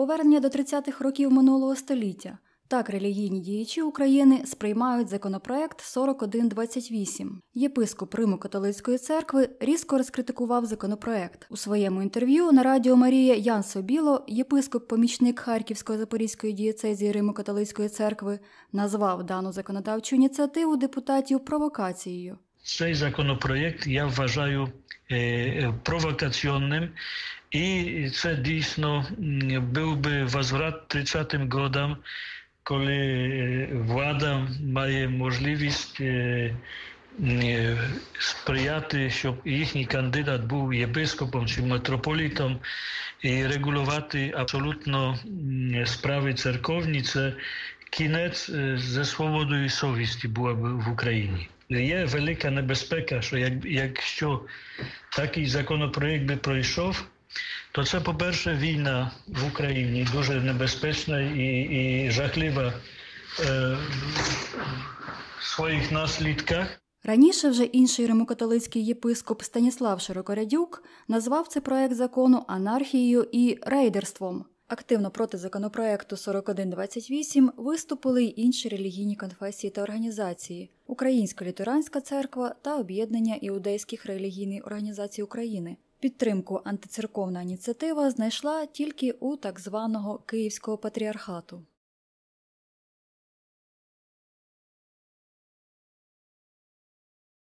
Повернення до 30-х років минулого століття. Так релігійні діячі України сприймають законопроект 4128. Єпископ Риму католицької церкви різко розкритикував законопроект. У своєму інтерв'ю на радіо Марія Ян Собіло, єпископ-помічник Харківської Запорізької дієцезії Риму католицької церкви, назвав дану законодавчу ініціативу депутатів провокацією. Цей законопроєкт я вважаю е, провокаційним, і це дійсно м, був би возврат 30-м годам, коли е, влада має можливість е, е, сприяти, щоб їхній кандидат був єпископом чи митрополітом і регулювати абсолютно м, справи церковні. Це кінець е, зі свободою совісті була б в Україні. Є велика небезпека, що як, якщо такий законопроєкт би пройшов, то це, по-перше, війна в Україні дуже небезпечна і, і жахлива е, в своїх наслідках. Раніше вже інший римокатолицький єпископ Станіслав Широкорядюк назвав цей проект закону анархією і рейдерством. Активно проти законопроекту 4128 виступили й інші релігійні конфесії та організації Українська лютеранська церква та Об'єднання іудейських релігійних організацій України. Підтримку антицерковна ініціатива знайшла тільки у так званого Київського патріархату.